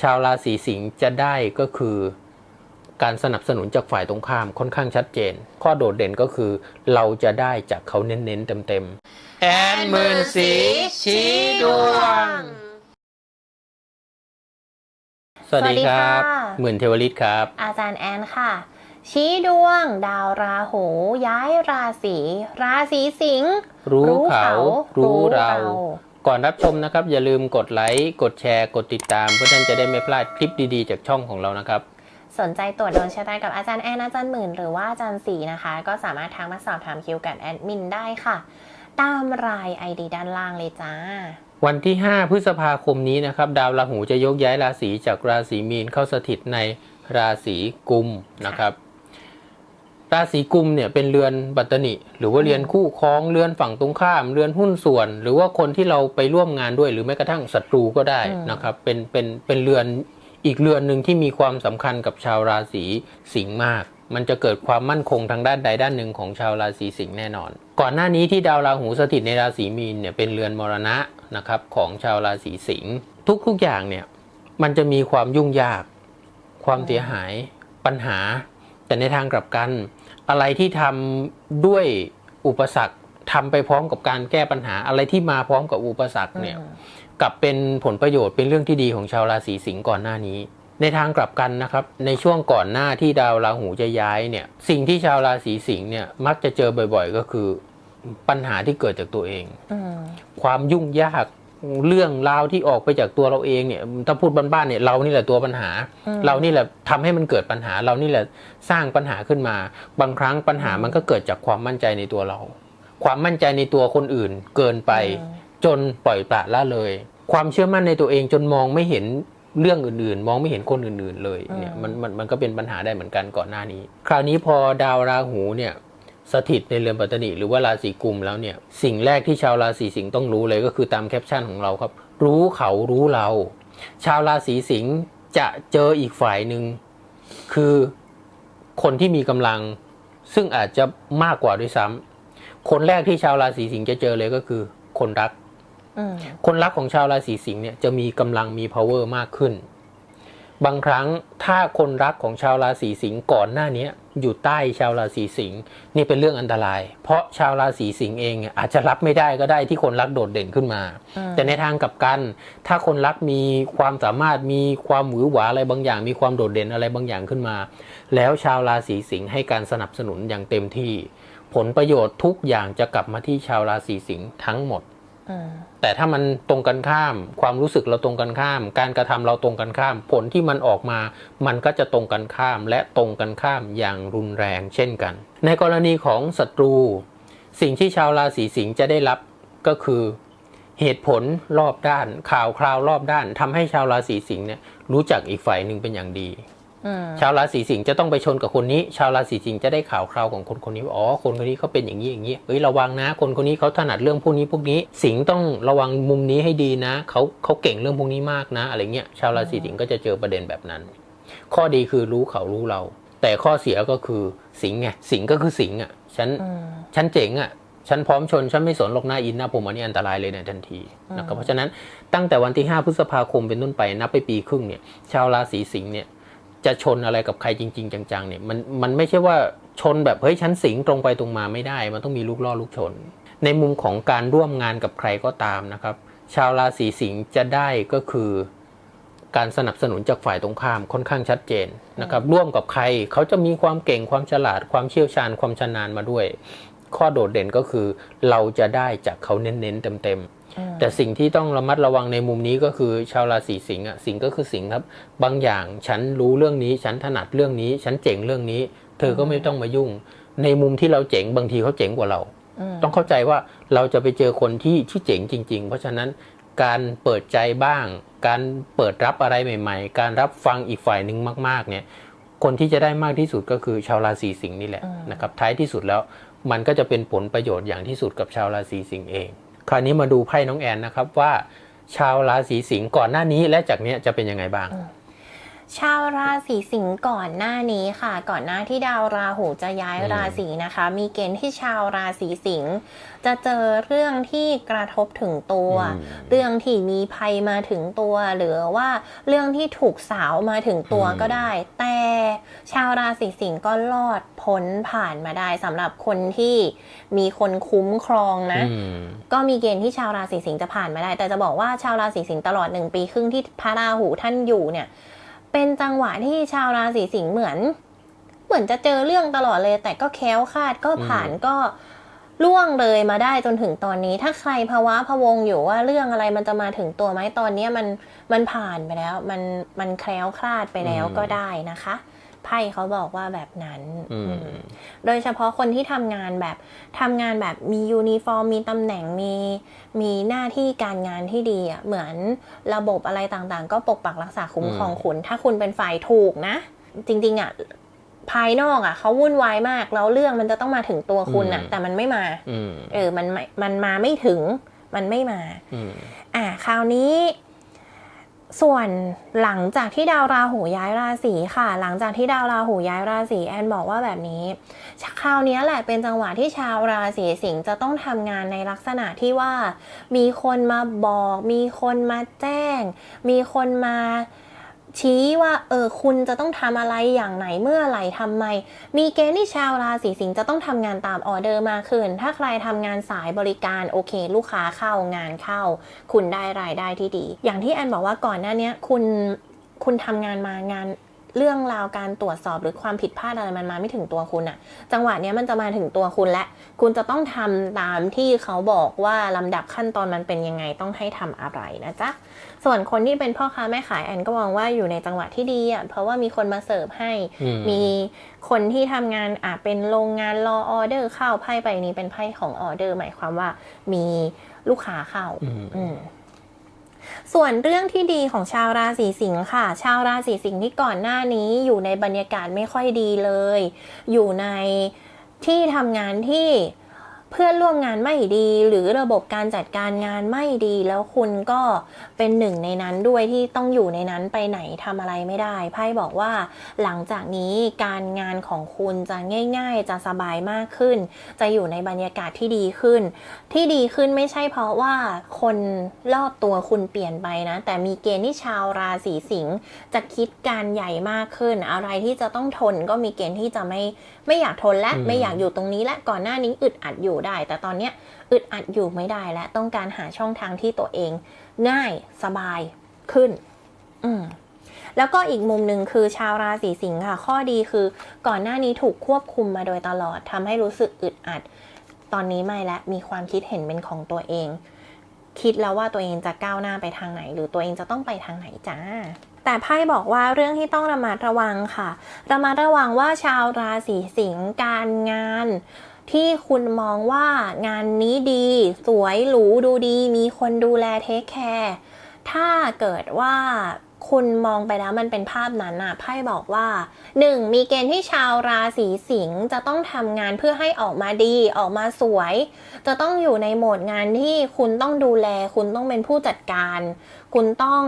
ชาวราศีสิงห์จะได้ก็คือการสนับสนุนจากฝ่ายตรงข้ามค่อนข้างชัดเจน ข้อโดดเด่นก็คือเราจะได้จากเขาเน้นๆเต็มๆแอนหมื่นสีชี้ดวง สวัสดีครับสวัสดีค่ะหมื่นเทวฤทธิ์ครับ อาจารย์แอนค่ะ ชี้ดวง ดาวราหูย้ายราศีราศีสิงห์รู้เขา รู้เรารู้ ก่อนรับชมนะครับ อย่าลืมกดไลค์กดแชร์ กดติดตาม เพื่อท่านจะได้ไม่พลาดคลิปดีๆ จากช่องของเรานะครับ สนใจตรวจดวงชะตากับอาจารย์แอนอาจารย์หมื่น หรือว่าอาจารย์สีนะคะ ก็สามารถทักมาสอบถามคิวกับแอดมินได้ค่ะ ตามรายไอดีด้านล่างเลยจ้า วันที่ 5 พฤษภาคมนี้นะครับ ดาวราหูจะยกย้ายราศีจากราศีมีนเข้าสถิตในราศีกุมนะครับ ราศีกุมเนี่ยเป็นเรือนบัตตนิหรือว่าเรือนคู่ครองเรือนฝั่งตรงข้ามเรือนหุ้นส่วน หรือว่าคนที่เราไปร่วมงานด้วย หรือแม้กระทั่งศัตรูก็ได้อืมนะครับเป็นเป็นเป็นเรือนอีกเรือนหนึ่งที่มีความสำคัญกับชาวราศีสิงห์มาก มันจะเกิดความมั่นคงทางด้านใดด้านหนึ่งของชาวราศีสิงห์แน่นอน ก่อนหน้านี้ที่ดาวราหูสถิตในราศีมีนเนี่ยเป็นเรือนมรณะนะครับของชาวราศีสิงห์ทุกๆอย่างเนี่ยมันจะมีความยุ่งยาก ความเสียหายปัญหา แต่ในทางกลับกัน อะไรที่ทำด้วยอุปสรรคทำไปพร้อมกับการแก้ปัญหาอะไรที่มาพร้อมกับอุปสรรคเนี่ยกลับเป็นผลประโยชน์เป็นเรื่องที่ดีของชาวราศีสิงห์ก่อนหน้านี้ ในทางกลับกันนะครับ ในช่วงก่อนหน้าที่ดาวราหูจะย้ายเนี่ยสิ่งที่ชาวราศีสิงห์เนี่ยมักจะเจอบ่อย ๆ ก็คือปัญหาที่เกิดจากตัวเองอืมความยุ่งยาก เรื่องราวที่ออกไปจากตัวเราเองเนี่ยถ้าพูดบ้านๆเนี่ยเรานี่แหละตัวปัญหาอืมเรานี่แหละทำให้มันเกิดปัญหา เรานี่แหละสร้างปัญหาขึ้นมา บางครั้งปัญหามันก็เกิดจากความมั่นใจในตัวเรา ความมั่นใจในตัวคนอื่นเกินไปอืมจนปล่อยปละละเลย ความเชื่อมั่นในตัวเองจนมองไม่เห็นเรื่องอื่นๆ มองไม่เห็นคนอื่นๆเลยเนี่ยอืมมันมันมันก็เป็นปัญหาได้เหมือนกันก่อนหน้านี้ คราวนี้พอดาวราหูเนี่ย สถิตในเรือนปัตตนิหรือว่าราศีกุมแล้วเนี่ยสิ่งแรกที่ชาวราศีสิงห์ต้องรู้เลยก็คือตามแคปชั่นของเราครับ รู้เขารู้เรา ชาวราศีสิงห์จะเจออีกฝ่ายหนึ่งคือคนที่มีกำลัง ซึ่งอาจจะมากกว่าด้วยซ้ำคนแรกที่ชาวราศีสิงห์จะเจอเลยก็คือ คนรักอืมคนรักของชาวราศีสิงห์เนี่ยจะมีกำลังมี power มากขึ้น บางครั้งถ้าคนรักของชาวราศีสิงห์ก่อนหน้านี้ อยู่ใต้ชาวราศีสิงห์นี่เป็นเรื่องอันตราย เพราะชาวราศีสิงห์เองเนี่ยอาจจะรับไม่ได้ก็ได้ที่คนรักโดดเด่นขึ้นมาอืมแต่ในทางกลับกัน ถ้าคนรักมีความสามารถมีความหวือหวาอะไรบางอย่าง มีความโดดเด่นอะไรบางอย่างขึ้นมา แล้วชาวราศีสิงห์ให้การสนับสนุนอย่างเต็มที่ ผลประโยชน์ทุกอย่างจะกลับมาที่ชาวราศีสิงห์ทั้งหมดอืม แต่ถ้ามันตรงกันข้าม ความรู้สึกเราตรงกันข้าม การกระทำเราตรงกันข้าม ผลที่มันออกมา มันก็จะตรงกันข้าม และตรงกันข้ามอย่างรุนแรงเช่นกัน ในกรณีของศัตรู สิ่งที่ชาวราศีสิงห์จะได้รับก็คือเหตุผลรอบด้านข่าวคราวรอบด้านทำให้ชาวราศีสิงห์เนี่ยรู้จักอีกฝ่ายหนึ่งเป็นอย่างดี ชาวราศีสิงห์จะต้องไปชนกับคนนี้ ชาวราศีสิงห์จะได้ข่าวคราวของคนคนนี้ว่าอ๋อคนคนนี้เขาเป็นอย่างนี้อย่างนี้เฮ้ยระวังนะ คนคนนี้เขาถนัดเรื่องพวกนี้พวกนี้ สิงห์ต้องระวังมุมนี้ให้ดีนะเขาเขาเก่งเรื่องพวกนี้มากนะ อะไรเงี้ยชาวราศีสิงห์ก็จะเจอประเด็นแบบนั้น ข้อดีคือรู้เขารู้เรา แต่ข้อเสียก็คือสิงห์ไงสิงห์ก็คือสิงห์อะฉันอืมฉันเจ๋งอะฉันพร้อมชน ฉันไม่สนหรอกหน้าอินหน้าผมอันนี้อันตรายเลยในทันทีนะครับเพราะฉะนั้นตั้งแต่วันที่ 5 พฤษภาคมเป็นต้นไปนับไปปีครึ่งเนี่ยชาวราศีสิงห์เนี่ย จะชนอะไรกับใครจริง ๆ จังๆเนี่ยมันมันไม่ใช่ว่าชนแบบเฮ้ยฉันสิงตรงไปตรงมาไม่ได้ มันต้องมีลูกล่อลูกชน ในมุมของการร่วมงานกับใครก็ตามนะครับ ชาวราศีสิงห์จะได้ก็คือการสนับสนุนจากฝ่ายตรงข้ามค่อนข้างชัดเจนนะครับร่วมกับใครเขาจะมีความเก่งความฉลาดความเชี่ยวชาญความชำนาญมาด้วย ข้อโดดเด่นก็คือเราจะได้จากเขาเน้นๆเต็มๆอืมแต่สิ่งที่ต้องระมัดระวังในมุมนี้ก็คือชาวราศีสิงห์อะสิงห์ก็คือสิงห์ครับ บางอย่างฉันรู้เรื่องนี้ ฉันถนัดเรื่องนี้ ฉันเจ๋งเรื่องนี้ เธอก็ไม่ต้องมายุ่ง ในมุมที่เราเจ๋งบางทีเขาเจ๋งกว่าเรามต้องเข้าใจว่าเราจะไปเจอคนที่ที่เจ๋งจริง ๆ เพราะฉะนั้นการเปิดใจบ้าง การเปิดรับอะไรใหม่ ๆ การรับฟังอีกฝ่ายหนึ่งมาก ๆ เนี่ย คนที่จะได้มากที่สุดก็คือชาวราศีสิงห์นี่แหละนะครับ ท้ายที่สุดแล้ว มันก็จะเป็นผลประโยชน์อย่างที่สุดกับชาวราศีสิงห์เอง คราวนี้มาดูไพ่น้องแอนนะครับว่า ชาวราศีสิงห์ก่อนหน้านี้และจากนี้จะเป็นยังไงบ้าง ชาวราศีสิงห์ก่อนหน้านี้ค่ะ ก่อนหน้าที่ดาวราหูจะย้ายอืมราศีนะคะ มีเกณฑ์ที่ชาวราศีสิงห์จะเจอเรื่องที่กระทบถึงตัวอืมเรื่องที่มีภัยมาถึงตัว หรือว่าเรื่องที่ถูกสาวมาถึงตัวอืมก็ได้ แต่ชาวราศีสิงห์ก็รอดพ้นผ่านมาได้สำหรับคนที่มีคนคุ้มครองนะอืมก็มีเกณฑ์ที่ชาวราศีสิงห์จะผ่านมาได้ แต่จะบอกว่าชาวราศีสิงห์ตลอดหนึ่งปีครึ่งที่พระราหูท่านอยู่เนี่ย เป็นจังหวะที่ชาวราศีสิงห์เหมือน เหมือนจะเจอเรื่องตลอดเลย แต่ก็แคล้วคลาดก็ผ่านอืมก็ล่วงเลยมาได้จนถึงตอนนี้ ถ้าใครภาวะพะวงอยู่ว่าเรื่องอะไรมันจะมาถึงตัวไหมตอนเนี้ยมันมันผ่านไปแล้ว มันมันแคล้วคลาดไปแล้วก็ได้นะคะ ไพ่เขาบอกว่าแบบนั้นอืมอืมโดยเฉพาะคนที่ทำงานแบบทำงานแบบมียูนิฟอร์ม มีตำแหน่งมีมีหน้าที่การงานที่ดีอะเหมือนระบบอะไรต่างๆ ก็ปกปักรักษาคุ้มครองอืมคุณ ถ้าคุณเป็นฝ่ายถูกนะ จริง ๆ อะ ภายนอกอะเขาวุ่นวายมาก แล้วเรื่องมันจะต้องมาถึงตัวคุณอะ แต่มันไม่มาอืมเออมันไม่มันมาไม่ถึงมันไม่มาอืมอะคราวนี้ ส่วนหลังจากที่ดาวราหูย้ายราศีค่ะ หลังจากที่ดาวราหูย้ายราศีแอนบอกว่าแบบนี้คราวนี้แหละเป็นจังหวะที่ชาวราศีสิงห์จะต้องทำงานในลักษณะที่ว่า มีคนมาบอก มีคนมาแจ้ง มีคนมา ชี้ว่าเออคุณจะต้องทำอะไรอย่างไหนเมื่อไหร่ทำไม มีเกณฑ์ที่ชาวราศีสิงห์จะต้องทำงานตามออเดอร์มากขึ้น ถ้าใครทำงานสายบริการโอเค ลูกค้าเข้างานเข้า คุณได้รายได้ที่ดี อย่างที่แอนบอกว่าก่อนหน้านี้คุณคุณทำงานมางานเรื่องราวการตรวจสอบหรือความผิดพลาดอะไรมันมาไม่ถึงตัวคุณอะจังหวะเนี้ยมันจะมาถึงตัวคุณและ คุณจะต้องทำตามที่เขาบอกว่าลำดับขั้นตอนมันเป็นยังไงต้องให้ทำอะไรนะจ๊ะ ส่วนคนที่เป็นพ่อค้าแม่ขายแอนก็มองว่าอยู่ในจังหวะที่ดีอะเพราะว่ามีคนมาเสิร์ฟให้อืมมีคนที่ทำงานอะเป็นโรงงานรอออเดอร์เข้าไพ่ใบนี้เป็นไพ่ของออเดอร์ หมายความว่ามีลูกค้าเข้าอืมอืมส่วนเรื่องที่ดีของชาวราศีสิงห์ค่ะ ชาวราศีสิงห์ที่ก่อนหน้านี้อยู่ในบรรยากาศไม่ค่อยดีเลย อยู่ในที่ทำงานที่เพื่อนร่วมงานไม่ดี หรือระบบการจัดการงานไม่ดี แล้วคุณก็เป็นหนึ่งในนั้นด้วยที่ต้องอยู่ในนั้นไปไหนทำอะไรไม่ได้ไพ่บอกว่า หลังจากนี้การงานของคุณจะง่าย ๆ จะสบายมากขึ้น จะอยู่ในบรรยากาศที่ดีขึ้น ที่ดีขึ้นไม่ใช่เพราะว่าคนรอบตัวคุณเปลี่ยนไปนะ แต่มีเกณฑ์ที่ชาวราศีสิงห์จะคิดการใหญ่มากขึ้น อะไรที่จะต้องทนก็มีเกณฑ์ที่จะไม่ไม่อยากทนและไม่อยากอยู่ตรงนี้และก่อนหน้านี้อึดอัดอยู่ได้ แต่ตอนนี้อึดอัดอยู่ไม่ได้และต้องการหาช่องทางที่ตัวเอง ง่ายสบายขึ้น อืมแล้วก็อีกมุมหนึ่งคือชาวราศีสิงห์ค่ะ ข้อดีคือก่อนหน้านี้ถูกควบคุมมาโดยตลอดทำให้รู้สึกอึดอัด ตอนนี้ไม่และมีความคิดเห็นเป็นของตัวเอง คิดแล้วว่าตัวเองจะก้าวหน้าไปทางไหน หรือตัวเองจะต้องไปทางไหนจ้าแต่ไพ่บอกว่าเรื่องที่ต้องระมัดระวังค่ะ ระมัดระวังว่าชาวราศีสิงห์การงาน ที่คุณมองว่างานนี้ดี สวยหรูดูดี มีคนดูแลเทคแคร์ถ้าเกิดว่าคุณมองไปแล้วมันเป็นภาพนั้นน่ะไพ่บอกว่า 1. มีเกณฑ์ที่ชาวราศีสิงห์จะต้องทำงานเพื่อให้ออกมาดีออกมาสวย จะต้องอยู่ในโหมดงานที่คุณต้องดูแล คุณต้องเป็นผู้จัดการ คุณต้อง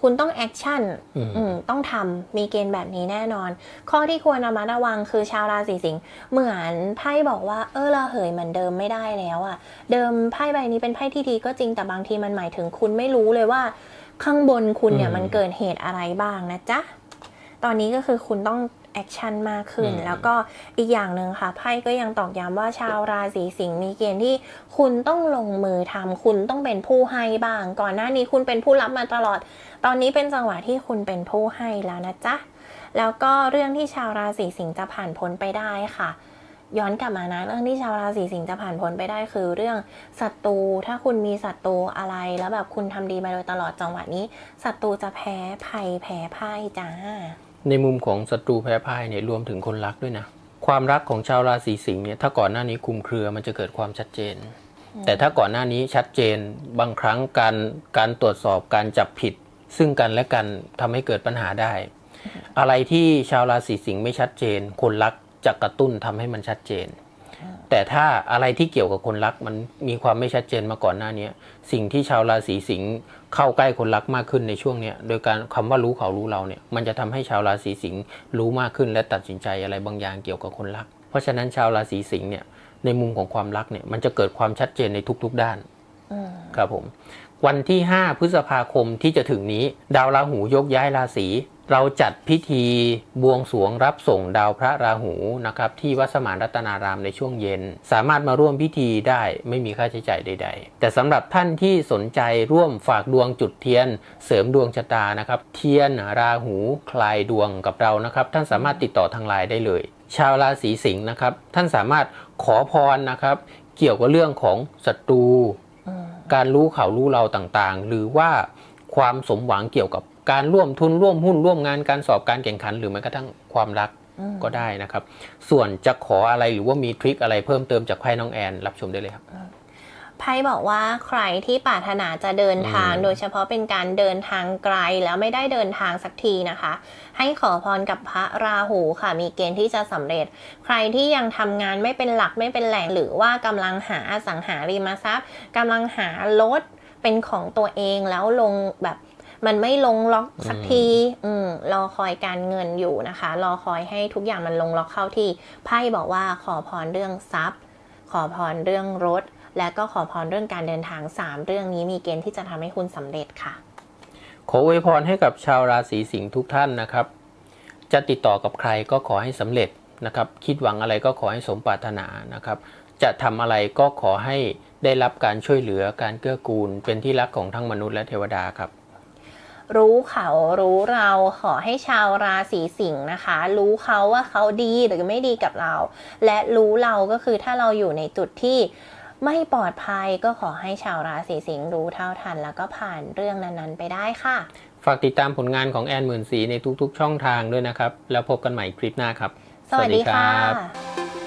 คุณต้องแอคชั่นอืมอืมต้องทำมีเกณฑ์แบบนี้แน่นอน ข้อที่ควรระมัดระวังคือชาวราศีสิงห์เหมือนไพ่บอกว่าเออเราเหยเหมือนเดิมไม่ได้แล้วอะเดิมไพ่ใบนี้เป็นไพ่ที่ดีก็จริงแต่บางทีมันหมายถึงคุณไม่รู้เลยว่า ข้างบนคุณเนี่ยอืมมันเกิดเหตุอะไรบ้างนะจ๊ะตอนนี้ก็คือคุณต้อง แอคชั่นมากขึ้นอืมแล้วก็อีกอย่างหนึ่งค่ะไพ่ก็ยังตอกย้ำว่าชาวราศีสิงห์มีเกณฑ์ที่คุณต้องลงมือทำคุณต้องเป็นผู้ให้บ้าง ก่อนหน้านี้คุณเป็นผู้รับมาตลอด ตอนนี้เป็นจังหวะที่คุณเป็นผู้ให้แล้วนะจ๊ะแล้วก็เรื่องที่ชาวราศีสิงห์จะผ่านพ้นไปได้ค่ะย้อนกลับมานะเรื่องที่ชาวราศีสิงห์จะผ่านพ้นไปได้คือเรื่องศัตรู ถ้าคุณมีศัตรูอะไรแล้วแบบคุณทำดีมาโดยตลอดจังหวะนี้ศัตรูจะแพ้ภัยแพ้พ่ายจ้า ในมุมของศัตรูแพ้พ่ายเนี่ยรวมถึงคนรักด้วยนะ ความรักของชาวราศีสิงห์เนี่ยถ้าก่อนหน้านี้คลุมเครือมันจะเกิดความชัดเจน แต่ถ้าก่อนหน้านี้ชัดเจนบางครั้งการการตรวจสอบการจับผิด ซึ่งกันและกันทำให้เกิดปัญหาได้ อะไรที่ชาวราศีสิงห์ไม่ชัดเจน คนรักจะกระตุ้นทำให้มันชัดเจน แต่ถ้าอะไรที่เกี่ยวกับคนรักมันมีความไม่ชัดเจนมาก่อนหน้านี้สิ่งที่ชาวราศีสิงห์เข้าใกล้คนรักมากขึ้นในช่วงเนี้ยโดยการคำว่ารู้เขารู้เราเนี่ยมันจะทำให้ชาวราศีสิงห์รู้มากขึ้นและตัดสินใจอะไรบางอย่างเกี่ยวกับคนรัก เพราะฉะนั้นชาวราศีสิงห์เนี่ยในมุมของความรักเนี่ยมันจะเกิดความชัดเจนในทุกๆด้านอืมครับผมวันที่ 5 พฤษภาคมที่จะถึงนี้ ดาวราหูยกย้ายราศี เราจัดพิธีบวงสรวงรับส่งดาวพระราหูนะครับที่วัดสมานรัตนารามในช่วงเย็น สามารถมาร่วมพิธีได้ไม่มีค่าใช้จ่ายใด ๆ แต่สำหรับท่านที่สนใจร่วมฝากดวงจุดเทียน เสริมดวงชะตานะครับเทียนราหูคลายดวงกับเรานะครับ ท่านสามารถติดต่อทางไลน์ได้เลย ชาวราศีสิงห์นะครับ ท่านสามารถขอพรนะครับ เกี่ยวกับเรื่องของศัตรูอืมการรู้ข่าวรู้เราต่างๆ หรือว่าความสมหวังเกี่ยวกับ การร่วมทุนร่วมหุ้นร่วมงานการสอบการแข่งขัน หรือแม้กระทั่งความรักอืมก็ได้นะครับ ส่วนจะขออะไรหรือว่ามีทริคอะไรเพิ่มเติมจากไพ่น้องแอนรับชมได้เลยครับไพ่บอกว่าใครที่ปรารถนาจะเดินทางอืมโดยเฉพาะเป็นการเดินทางไกลแล้วไม่ได้เดินทางสักทีนะคะ ให้ขอพรกับพระราหูค่ะ มีเกณฑ์ที่จะสำเร็จ ใครที่ยังทำงานไม่เป็นหลักไม่เป็นแหล่งหรือว่ากำลังหาอสังหาริมทรัพย์กำลังหารถเป็นของตัวเองแล้วลงแบบ มันไม่ลงล็อกสักที อืมรอคอยการเงินอยู่นะคะ รอคอยให้ทุกอย่างมันลงล็อกเข้าที่ไพ่บอกว่าขอพรเรื่องทรัพย์ ขอพรเรื่องรถ และก็ขอพรเรื่องการเดินทาง 3 เรื่องนี้มีเกณฑ์ที่จะทำให้คุณสำเร็จค่ะ ขออวยพรให้กับชาวราศีสิงห์ทุกท่านนะครับ จะติดต่อกับใครก็ขอให้สำเร็จนะครับ คิดหวังอะไรก็ขอให้สมปรารถนานะครับ จะทำอะไรก็ขอให้ได้รับการช่วยเหลือการเกื้อกูล เป็นที่รักของทั้งมนุษย์และเทวดาครับ รู้เขารู้เราขอให้ชาวราศีสิงห์นะคะ รู้เขาว่าเขาดีหรือไม่ดีกับเรา และรู้เราก็คือถ้าเราอยู่ในจุดที่ไม่ปลอดภัยก็ขอให้ชาวราศีสิงห์รู้เท่าทัน แล้วก็ผ่านเรื่องนั้นๆ ไปได้ค่ะ ฝากติดตามผลงานของแอนหมื่นสีในทุกๆ ช่องทางด้วยนะครับ แล้วพบกันใหม่คลิปหน้าครับ สวัสดีสวัสดีครัค่ะบ